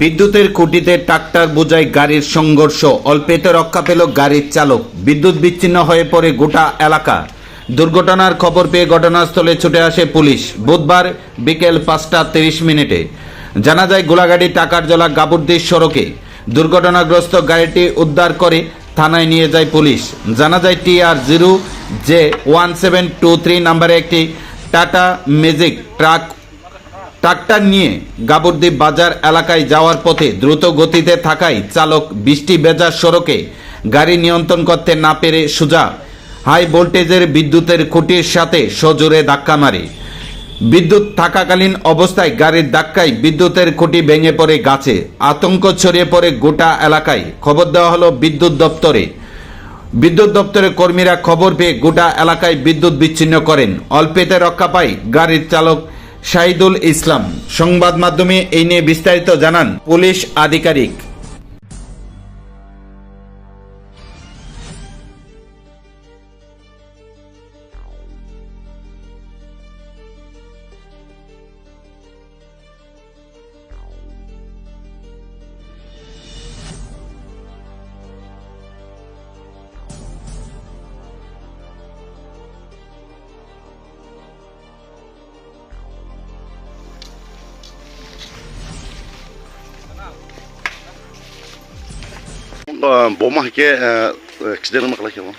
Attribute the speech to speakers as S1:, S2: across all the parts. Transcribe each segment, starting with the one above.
S1: বিদ্যুতের খুঁটিতে ট্রাক্টর বোঝাই গাড়ির সংঘর্ষ। অল্পেতে রক্ষা পেল গাড়ির চালক। বিদ্যুৎ বিচ্ছিন্ন হয়ে পড়ে গোটা এলাকা। দুর্ঘটনার খবর পেয়ে ঘটনাস্থলে ছুটে আসে পুলিশ। বুধবার বিকেল পাঁচটা তিরিশ মিনিটে। জানা যায় গোলাগাড়ি টাকার জলা গাবুরদির সড়কে দুর্ঘটনাগ্রস্ত গাড়িটি উদ্ধার করে থানায় নিয়ে যায় পুলিশ। জানা যায় T R zero J one seven two three নাম্বারে একটি টাটা ম্যাজিক ট্রাক ট্রাক্টর নিয়ে গাবরদ্বীপ বাজার এলাকায় যাওয়ার পথে দ্রুত গতিতে থাকায় চালক বৃষ্টি বেজার সড়কে গাড়ি নিয়ন্ত্রণ করতে না পেরে সোজা হাই ভোল্টেজের বিদ্যুতের খুঁটির সাথে সজোরে ধাক্কা মারে। বিদ্যুৎ থাকাকালীন অবস্থায় গাড়ির ধাক্কায় বিদ্যুতের খুঁটি ভেঙে পড়ে গাছে। আতঙ্ক ছড়িয়ে পড়ে গোটা এলাকায়। খবর দেওয়া হলো বিদ্যুৎ দপ্তরে। বিদ্যুৎ দপ্তরের কর্মীরা খবর পেয়ে গোটা এলাকায় বিদ্যুৎ বিচ্ছিন্ন করেন। অল্পেতে রক্ষা পায় গাড়ির চালক শাহিদুল ইসলাম সংবাদ মাধ্যমে এই নিয়ে বিস্তারিত জানান পুলিশ আধিকারিক।
S2: बमा हाइके एक्सिडेन्ट मा खालामो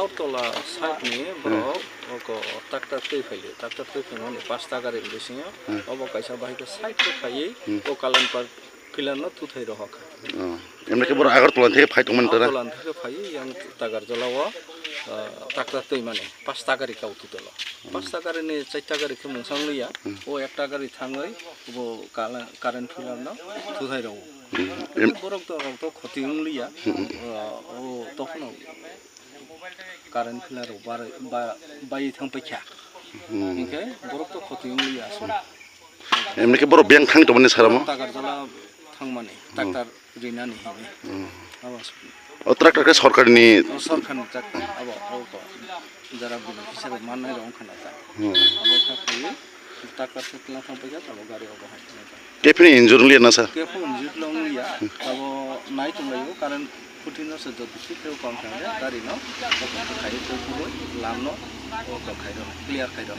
S3: आउटला साइडनि ब्रक अको ट्राक्टर थै फैयो ट्राक्टर थै फैनानै पाँचटा गारि बिसिङो अब कैसा बाइक साइड तो खायै ओ कालन पर किलानो तुथै रहक
S2: एमने के बर आगरतला থেকে फाइट मन तरा
S3: आउटलान थै फायै yang tagar jalawa ट्राक्टर थै माने पाँचटा गारि काउति दल पाँचटा गारि नि चारटा गारि के मंसां लिया ओ एकटा गारि थाङै ओ कारेन्ट फिलारनो तुथै বরক তো ক্ষতি হলিয়া ও তখন কারেন্ট ফিলার বাই থাকা ইনকাই
S2: বরক তো ক্ষতি হলিয়া আসলে এমনিকে বড়
S3: ব্যাংক থাং তোমার সারামো টাকার জলা থাং
S2: মানে ডাক্তার রিনা নি
S3: আবাস ও ট্রাক্টরকে সরকার যারা বিনা মানায় রং খানা takatutlang sampaikan kalau gari oga hasilnya kepini injur liya na
S2: sir kepo injur lang
S3: liya kalau naik tumlayo karen kutina sa jod si kepo kong kaya gari no kapag kayo kulo lamno o kapag kayo clear kayo